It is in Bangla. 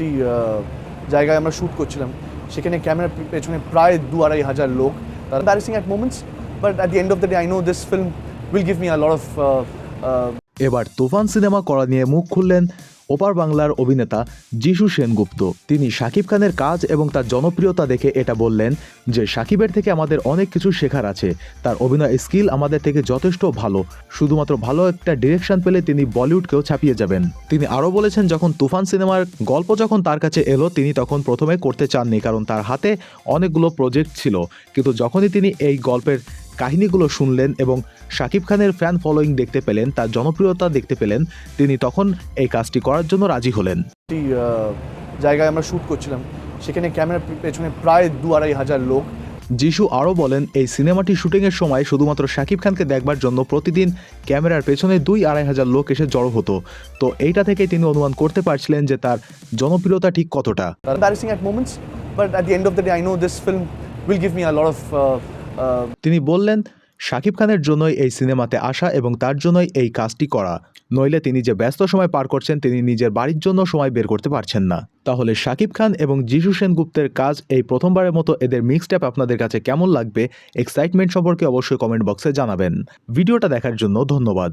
একটি জায়গায় আমরা শ্যুট করছিলাম। সেখানে ক্যামেরার পেছনে প্রায় দু আড়াই হাজার লোক। তারা ব্যারিসিং at moments but at the end of the day I know this film will give me a lot of এবার তুফান সিনেমা করা নিয়ে মুখ খুললেন ওপার বাংলার অভিনেতা যিশু সেনগুপ্ত। তিনি শাকিব খানের কাজ এবং তার জনপ্রিয়তা দেখে এটা বললেন যে, শাকিবের থেকে আমাদের অনেক কিছু শেখার আছে। তার অভিনয় স্কিল আমাদের থেকে যথেষ্ট ভালো। শুধুমাত্র ভালো একটা ডিরেকশন পেলে তিনি বলিউডকেও ছাপিয়ে যাবেন। তিনি আরও বলেছেন, যখন তুফান সিনেমার গল্প যখন তার কাছে এলো, তিনি তখন প্রথমে করতে চাননি, কারণ তার হাতে অনেকগুলো প্রজেক্ট ছিল। কিন্তু যখনই তিনি এই গল্পের কাহিনীগুলো শুনলেন এবং শাকিব খানের ফ্যান ফলোয়িং দেখতে পেলেন তার জনপ্রিয়তা দেখতে পেলেন তিনি তখন এই কাজটি করার জন্য রাজি হলেন। জায়গায় আমরা শ্যুট করছিলাম সেখানে ক্যামেরার পেছনে প্রায় দু আড়াই হাজার লোক। যিশু আরও বলেন এই সিনেমাটি শুটিংয়ের সময় শুধুমাত্র শাকিব খানকে দেখবার জন্য প্রতিদিন ক্যামেরার পেছনে দুই আড়াই হাজার লোক এসে জড়ো হতো। তো এইটা থেকে তিনি অনুমান করতে পারছিলেন যে তার জনপ্রিয়তা ঠিক কতটা। Embarrassing at moments but at the end of the day I know this film will give me তিনি বললেন, শাকিব খানের জন্যই এই সিনেমাতে আসা এবং তার জন্যই এই কাজটি করা। নইলে তিনি যে ব্যস্ত সময় পার করছেন, তিনি নিজের বাড়ির জন্য সময় বের করতে পারছেন না। তাহলে শাকিব খান এবং যিশু সেনগুপ্তের কাজ এই প্রথমবারের মতো এদের মিক্সড অ্যাপ আপনাদের কাছে কেমন লাগবে এক্সাইটমেন্ট সম্পর্কে অবশ্যই কমেন্ট বক্সে জানাবেন। ভিডিওটা দেখার জন্য ধন্যবাদ।